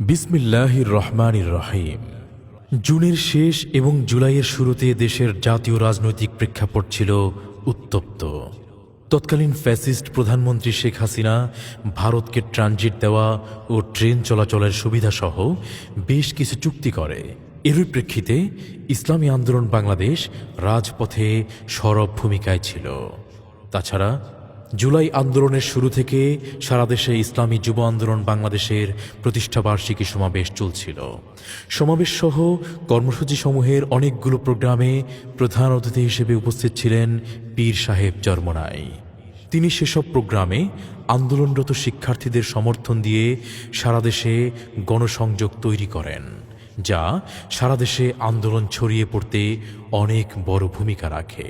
বিসমিল্লাহির রহমানির রহিম। জুনের শেষ এবং জুলাইয়ের শুরুতে দেশের জাতীয় রাজনৈতিক প্রেক্ষাপট ছিল উত্তপ্ত। তৎকালীন ফ্যাসিস্ট প্রধানমন্ত্রী শেখ হাসিনা, ভারতকে ট্রানজিট দেওয়া ও ট্রেন চলাচলের সুবিধাসহ বেশ কিছু চুক্তি করে। এরই প্রেক্ষিতে ইসলামী আন্দোলন বাংলাদেশ রাজপথে সরব ভূমিকায় ছিল। তাছাড়া জুলাই আন্দোলনের শুরু থেকে সারা দেশে ইসলামী যুব আন্দোলন বাংলাদেশের প্রতিষ্ঠাবার্ষিকী সমাবেশ চলছিল। সমাবেশ সহ কর্মসূচি সমূহের অনেকগুলো প্রোগ্রামে প্রধান অতিথি হিসেবে উপস্থিত ছিলেন পীর সাহেব চরমনাই। তিনি সেসব প্রোগ্রামে আন্দোলনরত শিক্ষার্থীদের সমর্থন দিয়ে সারা দেশে গণসংযোগ তৈরি করেন, যা সারা দেশে আন্দোলন ছড়িয়ে পড়তে অনেক বড় ভূমিকা রাখে।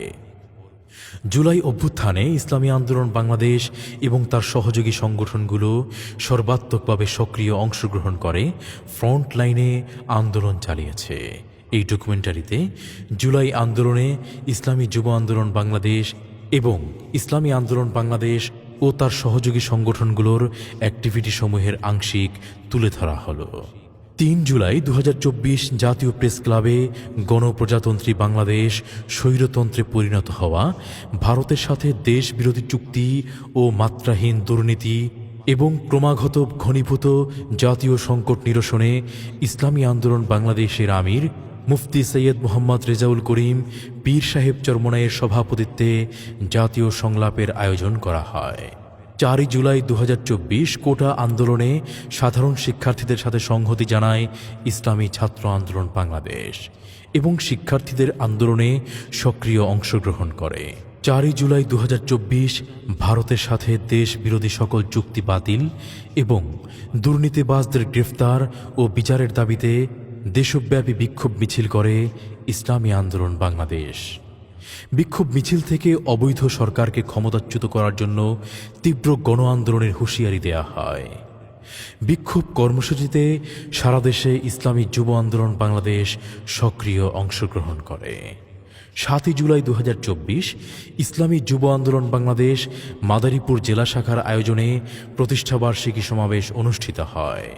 জুলাই অভ্যুত্থানে ইসলামী আন্দোলন বাংলাদেশ এবং তার সহযোগী সংগঠনগুলো সর্বাত্মকভাবে সক্রিয় অংশগ্রহণ করে ফ্রন্ট লাইনে আন্দোলন চালিয়েছে। এই ডকুমেন্টারিতে জুলাই আন্দোলনে ইসলামী যুব আন্দোলন বাংলাদেশ এবং ইসলামী আন্দোলন বাংলাদেশ ও তার সহযোগী সংগঠনগুলোর অ্যাক্টিভিটি সমূহের আংশিক তুলে ধরা হলো। তিন জুলাই দু হাজার চব্বিশ জাতীয় প্রেস ক্লাবে গণপ্রজাতন্ত্রী বাংলাদেশ স্বৈরতন্ত্রে পরিণত হওয়া, ভারতের সাথে দেশ বিরোধী চুক্তি ও মাত্রাহীন দুর্নীতি এবং ক্রমাগত ঘনীভূত জাতীয় সংকট নিরসনে ইসলামী আন্দোলন বাংলাদেশের আমির মুফতি সৈয়দ মোহাম্মদ রেজাউল করিম পীর সাহেব চরমনায়ের সভাপতিত্বে জাতীয় সংলাপের আয়োজন করা হয়। চারই জুলাই দু হাজার চব্বিশ কোটা আন্দোলনে সাধারণ শিক্ষার্থীদের সাথে সংহতি জানায় ইসলামী ছাত্র আন্দোলন বাংলাদেশ এবং শিক্ষার্থীদের আন্দোলনে সক্রিয় অংশগ্রহণ করে। চারই জুলাই দু হাজার চব্বিশ ভারতের সাথে দেশ বিরোধী সকল চুক্তি বাতিল এবং দুর্নীতিবাজদের গ্রেফতার ও বিচারের দাবিতে দেশব্যাপী বিক্ষোভ মিছিল করে ইসলামী আন্দোলন বাংলাদেশ। বিক্ষোভ মিছিল থেকে অবৈধ সরকারকে ক্ষমতাচ্যুত করার জন্য তীব্র গণ আন্দোলনের হুঁশিয়ারি দেয়া হয়। বিক্ষোভ কর্মসূচিতে সারা দেশে ইসলামী যুব আন্দোলন বাংলাদেশ সক্রিয় অংশগ্রহণ করে। সাতই জুলাই দু হাজার চব্বিশ ইসলামী যুব আন্দোলন বাংলাদেশ মাদারীপুর জেলা শাখার আয়োজনে প্রতিষ্ঠাবার্ষিকী সমাবেশ অনুষ্ঠিত হয়।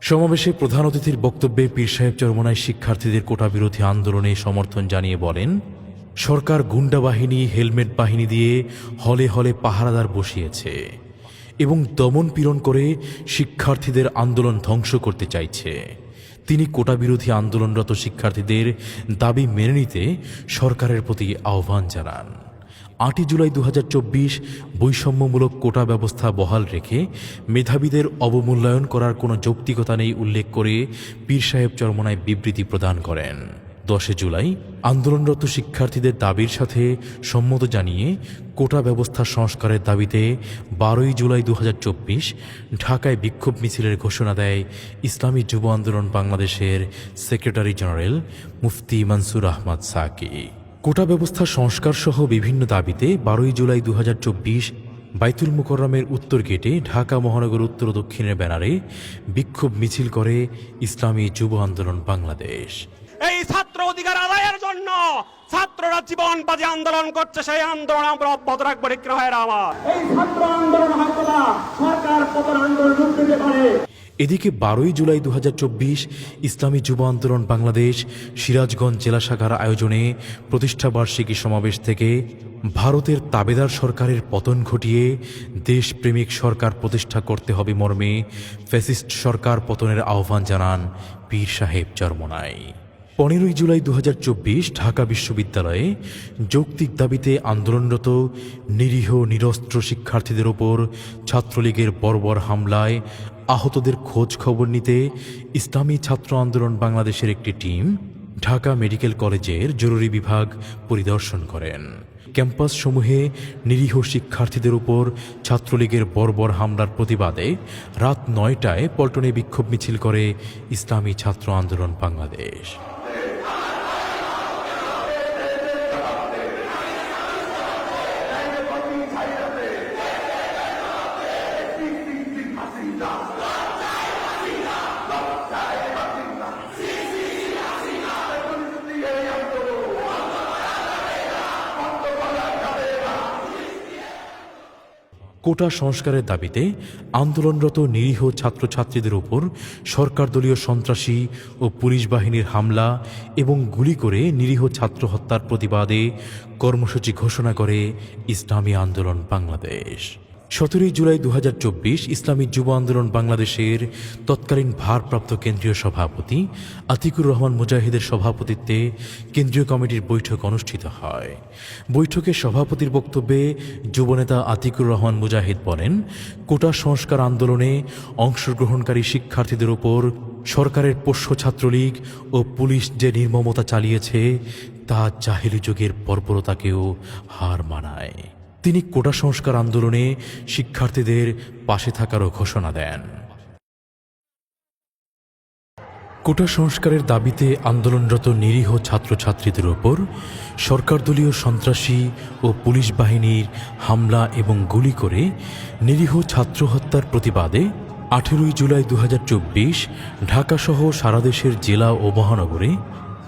সমাবেশে প্রধান অতিথির বক্তব্যে পীর সাহেব চরমনায় শিক্ষার্থীদের কোটা বিরোধী আন্দোলনে সমর্থন জানিয়ে বলেন সরকার গুন্ডা বাহিনী, হেলমেট বাহিনী দিয়ে হলে হলে পাহারাদার বসিয়েছে এবং দমন পীড়ন করে শিক্ষার্থীদের আন্দোলন ধ্বংস করতে চাইছে। তিনি কোটা বিরোধী আন্দোলনরত শিক্ষার্থীদের দাবি মেনে নিতে সরকারের প্রতি আহ্বান জানান। আটই জুলাই দু হাজার চব্বিশ বৈষম্যমূলক কোটা ব্যবস্থা বহাল রেখে মেধাবীদের অবমূল্যায়ন করার কোনো যৌক্তিকতা নেই উল্লেখ করে পীর সাহেব চরমনায় বিবৃতি প্রদান করেন। দশে জুলাই আন্দোলনরত শিক্ষার্থীদের দাবির সাথে সম্মত জানিয়ে কোটা ব্যবস্থা সংস্কারের দাবিতে বারোই জুলাই দু হাজার চব্বিশ ঢাকায় বিক্ষোভ মিছিলের ঘোষণা দেয় ইসলামী যুব আন্দোলন বাংলাদেশের secretary general Mufti Mansur Ahmad Saki. Quota ব্যবস্থা সংস্কার সহ বিভিন্ন দাবিতে বারোই জুলাই দু হাজার চব্বিশ বাইতুল মুকররমের উত্তর গেটে ঢাকা মহানগর উত্তর দক্ষিণের ব্যানারে বিক্ষোভ মিছিল করে ইসলামী যুব আন্দোলন বাংলাদেশ। এই ছাত্র অধিকার আদায়ের জন্য ছাত্ররা জীবন বাজে আন্দোলন করছে সেই আন্দোলন আমরা অব্যাহত রাখব না আমার এই ছাত্র আন্দোলন হয়তো না সরকার পতন আন্দোলন রূপ দিতে পারে এদিকে বারোই জুলাই দুহাজার চব্বিশ ইসলামী যুব আন্দোলন বাংলাদেশ সিরাজগঞ্জ জেলা শাখার আয়োজনে প্রতিষ্ঠাবার্ষিকী সমাবেশ থেকে ভারতের তাবেদার সরকারের পতন ঘটিয়ে দেশপ্রেমিক সরকার প্রতিষ্ঠা করতে হবে মর্মে ফ্যাসিস্ট সরকার পতনের আহ্বান জানান পীর সাহেব চরমনাই। পনেরোই জুলাই দু হাজার চব্বিশ ঢাকা বিশ্ববিদ্যালয়ে যৌক্তিক দাবিতে আন্দোলনরত নিরীহ নিরস্ত্র শিক্ষার্থীদের ওপর ছাত্রলীগের বর্বর হামলায় আহতদের খোঁজ খবর নিতে ইসলামী ছাত্র আন্দোলন বাংলাদেশের একটি টিম ঢাকা মেডিকেল কলেজের জরুরি বিভাগ পরিদর্শন করেন। ক্যাম্পাস সমূহে নিরীহ শিক্ষার্থীদের উপর ছাত্রলীগের বর্বর হামলার প্রতিবাদে রাত নয়টায় পল্টনে বিক্ষোভ মিছিল করে ইসলামী ছাত্র আন্দোলন বাংলাদেশ। কোটা সংস্কারের দাবিতে আন্দোলনরত নিরীহ ছাত্রছাত্রীদের উপর সরকার দলীয় সন্ত্রাসী ও পুলিশ বাহিনীর হামলা এবং গুলি করে নিরীহ ছাত্র হত্যার প্রতিবাদে কর্মসূচি ঘোষণা করে ইসলামী আন্দোলন বাংলাদেশ। সতেরোই জুলাই দু ইসলামী যুব আন্দোলন বাংলাদেশের তৎকালীন ভারপ্রাপ্ত কেন্দ্রীয় সভাপতি আতিকুর রহমান মুজাহিদের সভাপতিত্বে কেন্দ্রীয় কমিটির বৈঠক অনুষ্ঠিত হয়। বৈঠকে সভাপতির বক্তব্যে যুবনেতা আতিকুর রহমান মুজাহিদ বলেন, কোটা সংস্কার আন্দোলনে অংশগ্রহণকারী শিক্ষার্থীদের ওপর সরকারের পোষ্য ছাত্রলীগ ও পুলিশ যে নির্মমতা চালিয়েছে, তা জাহিলি যুগের বর্বরতাকেও হার মানায়। তিনি কোটা সংস্কার আন্দোলনে শিক্ষার্থীদের পাশে থাকারও ঘোষণা দেন। কোটা সংস্কারের দাবিতে আন্দোলনরত নিরীহ ছাত্রছাত্রীদের ওপর সরকারদলীয় সন্ত্রাসী ও পুলিশ বাহিনীর হামলা এবং গুলি করে নিরীহ ছাত্র হত্যার প্রতিবাদে আঠেরোই জুলাই দু হাজার চব্বিশ ঢাকাসহ সারা দেশের জেলা ও মহানগরে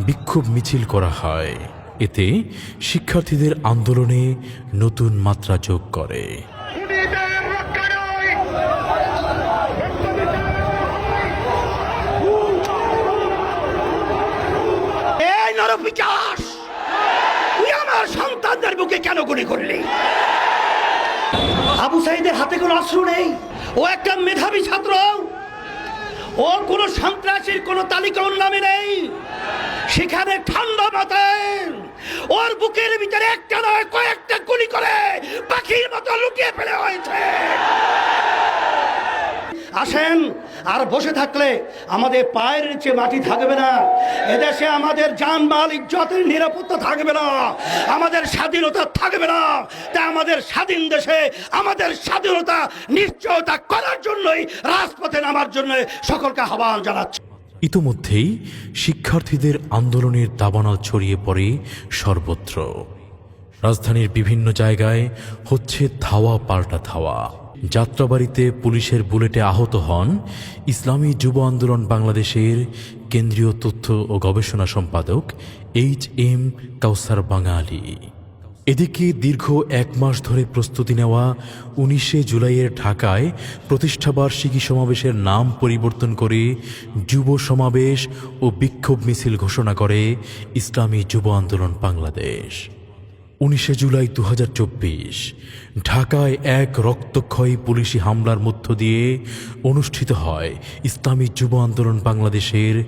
বিক্ষোভ মিছিল করা হয়। এতে শিক্ষার্থীদের আন্দোলনে নতুন মাত্রা যোগ করে। তুই আমার সন্তানদের বুকে কেন গুলি করলি? আবু সাইদের হাতে কোনো অস্ত্র নেই। ও একটা মেধাবী ছাত্র। ও কোনো সন্ত্রাসীর কোনো তালিকা ওর নামে নেই। সেখানে ঠান্ডা মাথায় ওর বুকের ভিতরে একটা নয় কয়েকটা গুলি করে পাখির মতো লুকিয়ে ফেলে হয়েছে। আসেন আর বসে থাকলে আমাদের পায়ের নিচে মাটি থাকবে না। এদেশে আমাদের জানমাল, ইজ্জতের নিরাপত্তা থাকবে না। আমাদের স্বাধীনতা থাকবে না। তা আমাদের স্বাধীন দেশে আমাদের স্বাধীনতা নিশ্চয়তা করার জন্যই, রাজপথে নামার জন্য সকলকে আহ্বান জানাচ্ছি। ইতোমধ্যেই শিক্ষার্থীদের আন্দোলনের দাবানল ছড়িয়ে পড়ে সর্বত্র। রাজধানীর বিভিন্ন জায়গায় হচ্ছে ধাওয়া পাল্টা ধাওয়া যাত্রাবাড়িতে পুলিশের বুলেটে আহত হন ইসলামী যুব আন্দোলন বাংলাদেশের কেন্দ্রীয় তথ্য ও গবেষণা সম্পাদক এইচ এম কাউসার বাঙালি। এদিকে দীর্ঘ এক মাস ধরে প্রস্তুতি নেওয়া উনিশে জুলাইয়ের ঢাকায় প্রতিষ্ঠাবার্ষিকী সমাবেশের নাম পরিবর্তন করে যুব সমাবেশ ও বিক্ষোভ মিছিল ঘোষণা করে ইসলামী যুব আন্দোলন বাংলাদেশ। উনিশে জুলাই দু হাজার চব্বিশ, ঢাকায় এক রক্তক্ষয়ী পুলিশি হামলার মধ্য দিয়ে অনুষ্ঠিত হয় ইসলামী যুব আন্দোলন বাংলাদেশের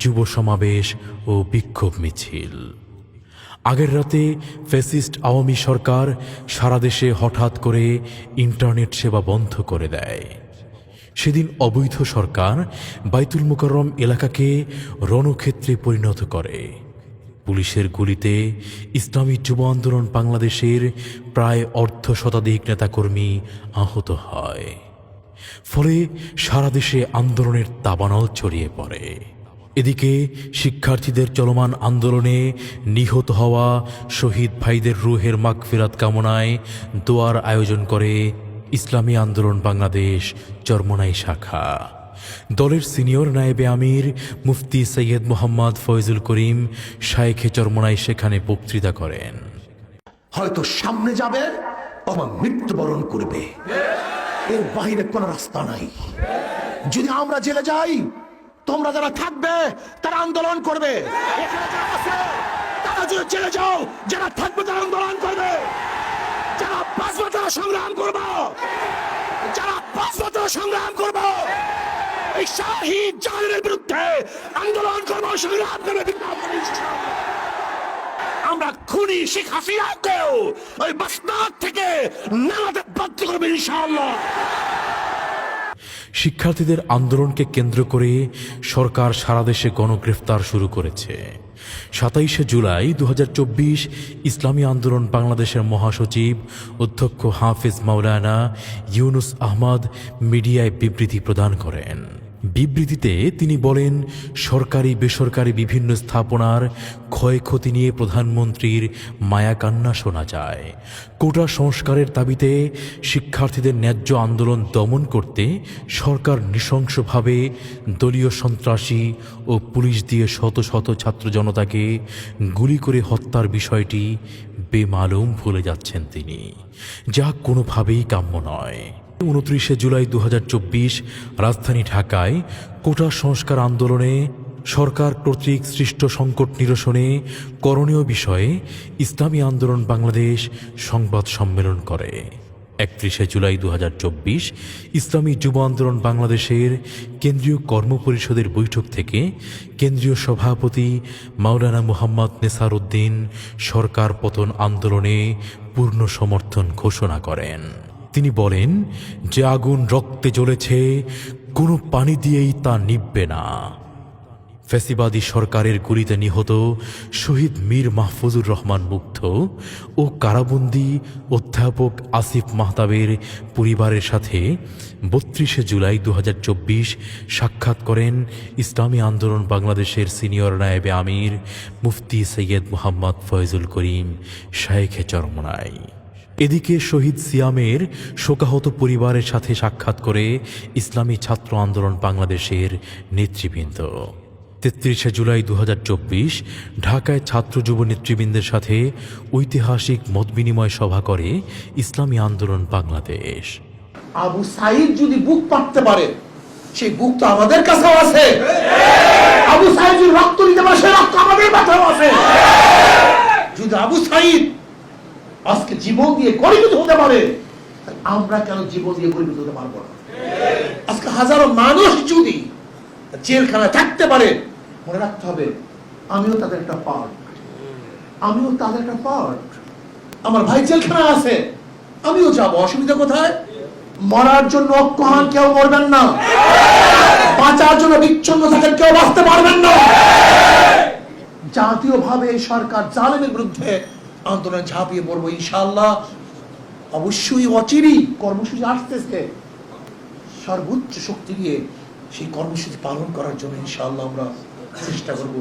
যুব সমাবেশ ও বিক্ষোভ মিছিল। আগের রাতে ফ্যাসিস্ট আওয়ামী সরকার সারা দেশে হঠাৎ করে ইন্টারনেট সেবা বন্ধ করে দেয়। সেদিন অবৈধ সরকার বাইতুল মুকাররম এলাকাকে রণক্ষেত্রে পরিণত করে। পুলিশের গুলিতে ইসলামী যুব আন্দোলন বাংলাদেশের প্রায় অর্ধ শতাধিক নেতাকর্মী আহত হয়। ফলে সারা দেশে আন্দোলনের দাবানল ছড়িয়ে পড়ে। এদিকে শিক্ষার্থীদের চলমান আন্দোলনে নিহত হওয়া শহীদ ভাইদের রুহের মাগফিরাত কামনায় দোয়ার আয়োজন করে ইসলামী আন্দোলন বাংলাদেশ চরমনাই শাখা। দলের সিনিয়র নায়েবে আমির মুফতি সৈয়দ মোহাম্মদ ফয়জুল করিম শায়েখে চরমনাই সেখানে বক্তৃতা করেন। হয়তো সামনে যাবে অথবা মৃত্যুবরণ করবে। এর বাহিরে কোনো রাস্তা নাই। যদি আমরা জেলে যাই, তোমরা যারা থাকবে, তারা আন্দোলন করবে। তারা যদি জেলে যাও, যারা থাকবে, তারা আন্দোলন করবে। যারা পাঁচ বছর সংগ্রাম করব, যারা পাঁচ বছর সংগ্রাম করব। আন্দোলন। আমরা খুনি শেখ হাসিনাকেও ওই বাসনাথ থেকে নামাতে বাধ্য করবে শিক্ষার্থীদের আন্দোলনকে কেন্দ্র করে সরকার সারা দেশে গণগ্রেফতার শুরু করেছে। সাতাইশে জুলাই দু হাজার চব্বিশ ইসলামী আন্দোলন বাংলাদেশের মহাসচিব অধ্যক্ষ হাফিজ মাওলানা ইউনুস আহমদ মিডিয়ায় বিবৃতি প্রদান করেন। বিবৃতিতে তিনি বলেন, সরকারি, বেসরকারি বিভিন্ন স্থাপনার ক্ষয়ক্ষতি নিয়ে প্রধানমন্ত্রীর মায়াকান্না শোনা যায়। কোটা সংস্কারের দাবিতে শিক্ষার্থীদের ন্যায্য আন্দোলন দমন করতে সরকার নৃশংসভাবে দলীয় সন্ত্রাসী ও পুলিশ দিয়ে শত শত ছাত্র জনতাকে গুলি করে হত্যার বিষয়টি বেমালুম ভুলে যাচ্ছেন তিনি। যা কোনোভাবেই কাম্য নয়। উনত্রিশে জুলাই দু হাজার চব্বিশ, রাজধানী ঢাকায় কোটা সংস্কার আন্দোলনে সরকার কর্তৃক সৃষ্ট সংকট নিরসনে করণীয় বিষয়ে ইসলামী আন্দোলন বাংলাদেশ সংবাদ সম্মেলন করে। একত্রিশে জুলাই দু হাজার চব্বিশ, ইসলামী যুব আন্দোলন বাংলাদেশের কেন্দ্রীয় কর্মপরিষদের বৈঠক থেকে কেন্দ্রীয় সভাপতি মাওলানা মুহাম্মদ নেসার উদ্দিন সরকার পতন আন্দোলনে পূর্ণ সমর্থন ঘোষণা করেন। তিনি বলেন, যে আগুন রক্তে জ্বলেছে, কোনো পানি দিয়েই তা নিববে না। ফ্যাসিবাদী সরকারের গুলিতে নিহত শহীদ মীর মাহফুজুর রহমান মুগ্ধ ও কারাবন্দি অধ্যাপক আসিফ মাহতাবের পরিবারের সাথে বত্রিশে জুলাই দু হাজার চব্বিশ সাক্ষাৎ করেন ইসলামী আন্দোলন বাংলাদেশের সিনিয়র নায়েবে আমির মুফতি সৈয়দ মোহাম্মদ ফয়জুল করিম শায়েখে চরমনাই। এদিকে শহীদ সিয়ামের শোকাহত পরিবারের সাথে সাক্ষাৎ করে ইসলামী ছাত্র আন্দোলন বাংলাদেশের নেতৃবৃন্দ। তেত্রিশে জুলাই দুহাজার চব্বিশ ঢাকায় ছাত্র যুব নেতৃবৃন্দের সাথে ঐতিহাসিক মতবিনিময় সভা করে ইসলামী আন্দোলন বাংলাদেশ। আবু সাইদ যদি বুক পাততে পারে, সেই বুক তো আমাদের কাছেও আছে। আবু সাইদ যদি রক্ত দিতে পারে, সেই রক্ত আমাদের কাছেও আছে। যদি আবু সাইদ আজকে জীবন দিয়ে গরিবিত হতে পারে আমরা কেন জীবন দিয়ে গরিবিত হতে পারব না? আজকে হাজারো মানুষ যদি জেলখানায় থাকতে পারে, মনে রাখতে হবে, আমিও তাদের একটা পার্ট আমিও তাদের একটা পার্ট আমার ভাই জেলখানায় আছে, আমিও যাব, অসুবিধা কোথায়? মরার জন্য অজ্ঞান কেউ মরবেন না। বাঁচার জন্য বিচ্ছন্ন থাকেন কেউ বাঁচতে পারবেন না। জাতীয়ভাবে সরকার জালেমের বিরুদ্ধে আন্দোলন ঝাঁপিয়ে পড়ব ইনশাল্লাহ অবশ্যই অচিরই কর্মসূচি আসতেছে। সর্বোচ্চ শক্তি দিয়ে সেই কর্মসূচি পালন করার জন্য ইনশাআল্লাহ আমরা চেষ্টা করব।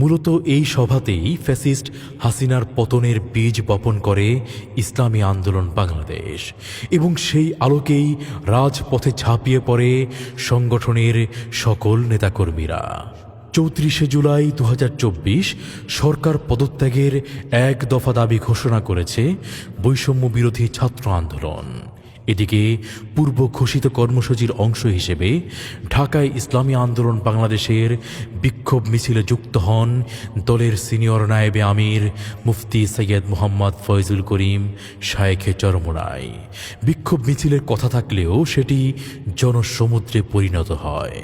মূলত এই সভাতেই ফ্যাসিস্ট হাসিনার পতনের বীজ বপন করে ইসলামী আন্দোলন বাংলাদেশ এবং সেই আলোকেই রাজপথে ঝাঁপিয়ে পড়ে সংগঠনের সকল নেতাকর্মীরা। চৌত্রিশে জুলাই দু হাজার চব্বিশ সরকার পদত্যাগের এক দফা দাবি ঘোষণা করেছে বৈষম্য বিরোধী ছাত্র আন্দোলন। এদিকে পূর্ব ঘোষিত কর্মসূচির অংশ হিসেবে ঢাকায় ইসলামী আন্দোলন বাংলাদেশের বিক্ষোভ মিছিলে যুক্ত হন দলের সিনিয়র নায়েবে আমির মুফতি সৈয়দ মোহাম্মদ ফয়জুল করিম, শায়েখে চরমোনাই। বিক্ষোভ মিছিলের কথা থাকলেও সেটি জনসমুদ্রে পরিণত হয়।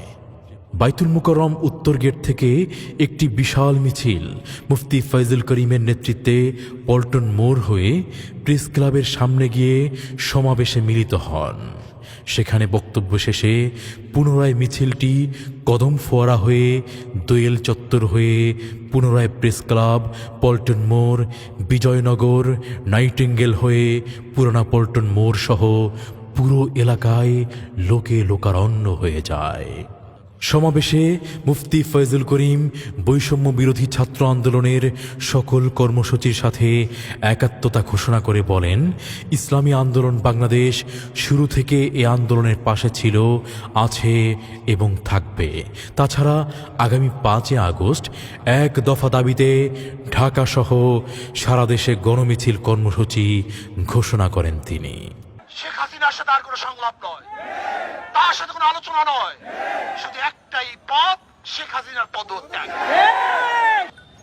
বাইতুল মুকরম উত্তর গেট থেকে একটি বিশাল মিছিল। মুফতি ফয়জুল করিমের নেতৃত্বে পল্টন মোড় হয়ে প্রেস ক্লাবের সামনে গিয়ে সমাবেশে মিলিত হন। সেখানে বক্তব্য শেষে পুনরায় মিছিলটি কদম ফোয়ারা হয়ে দোয়েল চত্বর হয়ে পুনরায় প্রেস ক্লাব, পল্টন মোড়, বিজয়নগর, নাইটিঙ্গেল হয়ে পুরোনা পল্টন মোড় সহ পুরো এলাকায় লোকে লোকারণ্য হয়ে যায়। সমাবেশে মুফতি ফয়জুল করিম, বৈষম্য বিরোধী ছাত্র আন্দোলনের সকল কর্মসূচির সাথে একাত্মতা ঘোষণা করে বলেন, ইসলামী আন্দোলন বাংলাদেশ শুরু থেকে এ আন্দোলনের পাশে ছিল, আছে এবং থাকবে। তাছাড়া আগামী পাঁচই আগস্ট এক দফা দাবিতে ঢাকাসহ সারা দেশে গণমিছিল কর্মসূচি ঘোষণা করেন তিনি। শেখ হাসিনার সাথে আর কোনো সংলাপ নয়। তার সাথে কোনো আলোচনা নয়। শুধু একটাই পথ, শেখ হাসিনার পদত্যাগ।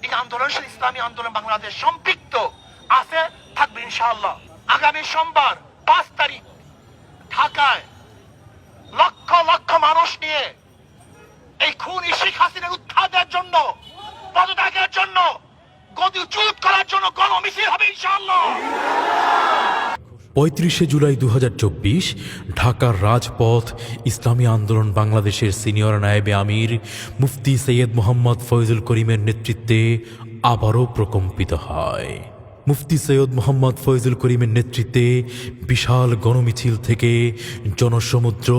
এই আন্দোলন সাথে ইসলামী আন্দোলন বাংলাদেশ সম্পৃক্ত আছে, থাকবে ইনশাআল্লাহ। আগামী সোমবার, পাঁচ তারিখ, ঢাকায় লক্ষ লক্ষ মানুষ নিয়ে এই খুনি শেখ হাসিনার উত্থানের জন্য, পদত্যাগের জন্য গদি উচ্চুত করার জন্য গণমিছিল হবে ইনশাআল্লাহ। পঁয়ত্রিশে জুলাই দু হাজার চব্বিশ, ঢাকার রাজপথ, ইসলামী আন্দোলন বাংলাদেশের সিনিয়র নায়েবে আমির মুফতি সৈয়দ মোহাম্মদ ফয়জুল করিমের নেতৃত্বে আবারও প্রকম্পিত হয়। মুফতি সৈয়দ মোহাম্মদ ফয়জুল করিমের নেতৃত্বে বিশাল গণমিছিল থেকে জনসমুদ্র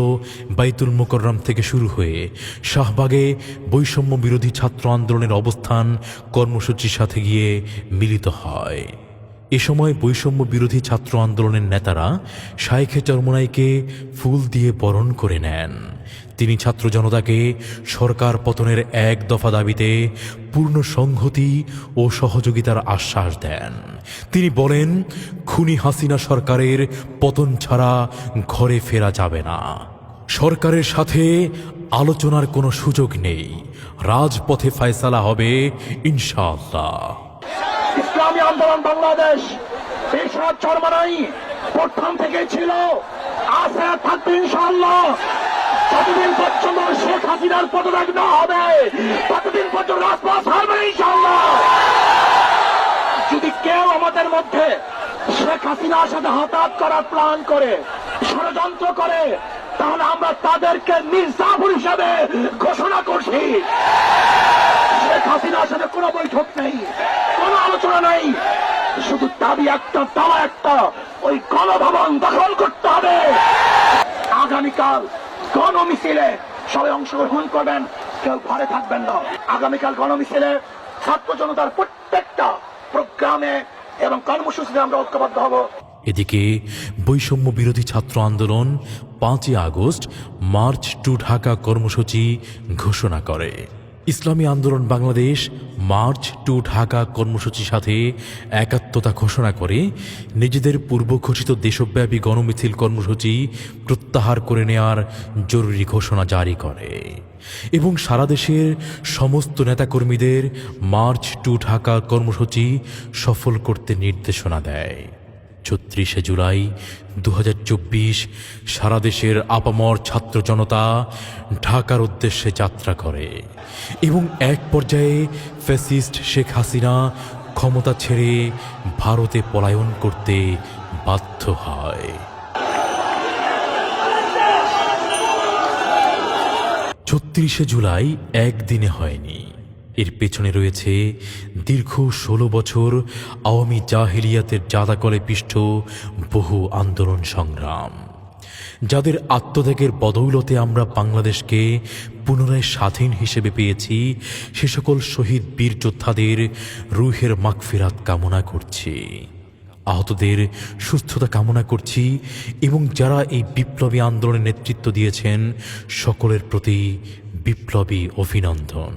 বাইতুল মোকররম থেকে শুরু হয়ে শাহবাগে বৈষম্য বিরোধী ছাত্র আন্দোলনের অবস্থান কর্মসূচির সাথে গিয়ে মিলিত হয়। এ সময় বৈষম্য বিরোধী ছাত্র আন্দোলনের নেতারা শাইখে চরমনাইকে ফুল দিয়ে বরণ করে নেন। তিনি ছাত্র জনতাকে সরকার পতনের এক দফা দাবিতে পূর্ণ সংহতি ও সহযোগিতার আশ্বাস দেন। তিনি বলেন, খুনি হাসিনা সরকারের পতন ছাড়া ঘরে ফেরা যাবে না। সরকারের সাথে আলোচনার কোনো সুযোগ নেই। রাজপথে ফয়সালা হবে ইনশাআল্লাহ। আন্দোলন বাংলাদেশ বিশ্বনাথ চরমানাই প্রথম থেকে ছিল। আছে থাকবে ইনশাআল্লাহ। যতদিন পর্যন্ত শেখ হাসিনার পদত্যাগ না হবে, ততদিন পর্যন্ত রাজপথ হবে ইনশাআল্লাহ। যদি কেউ আমাদের মধ্যে শেখ হাসিনার সাথে হঠাৎ করার প্ল্যান করে, ষড়যন্ত্র করে, তাহলে আমরা তাদেরকে মির্জাফর হিসাবে ঘোষণা করছি। শেখ হাসিনার সাথে কোনো বৈঠক নেই। আলোচনা নেই। শুধু দাবি একটা, দাওয়া একটা, ওই গণভবন দখল করতে হবে। আগামীকাল গণ মিছিলে সবাই অংশগ্রহণ করবেন, কেউ ঘরে থাকবেন না। আগামীকাল গণ মিছিলে ছাত্র জনতার প্রত্যেকটা প্রোগ্রামে এবং কর্মসূচিতে আমরা ঐক্যবদ্ধ হব। এদিকে বৈষম্য বিরোধী ছাত্র আন্দোলন পাঁচই আগস্ট মার্চ টু ঢাকা কর্মসূচি ঘোষণা করে। ইসলামী আন্দোলন বাংলাদেশ মার্চ টু ঢাকা কর্মসূচির সাথে একাত্মতা ঘোষণা করে নিজেদের পূর্ব ঘোষিত দেশব্যাপী গণমিছিল কর্মসূচি প্রত্যাহার করে নেয়ার জরুরি ঘোষণা জারি করে। এবং সারা দেশের সমস্ত নেতাকর্মীদের মার্চ টু ঢাকা কর্মসূচি সফল করতে নির্দেশনা দেয়। ছত্রিশে জুলাই দু সারা দেশের আপামর ছাত্র জনতা ঢাকার উদ্দেশ্যে যাত্রা করে এবং এক পর্যায়ে ফ্যাসিস্ট শেখ হাসিনা ক্ষমতা ছেড়ে ভারতে পলায়ন করতে বাধ্য হয়। ছত্রিশে জুলাই একদিনে হয়নি। এর পেছনে রয়েছে দীর্ঘ ষোলো বছর আওয়ামী জাহিলিয়াতের জাদাকলে পিষ্ট বহু আন্দোলন সংগ্রাম। যাদের আত্মত্যাগের বদৌলতে আমরা বাংলাদেশকে পুনরায় স্বাধীন হিসেবে পেয়েছি, সে সকল শহীদ বীর যোদ্ধাদের রুহের মাগফিরাত কামনা করছি। আহতদের সুস্থতা কামনা করছি এবং যারা এই বিপ্লবী আন্দোলনের নেতৃত্ব দিয়েছেন, সকলের প্রতি বিপ্লবী অভিনন্দন।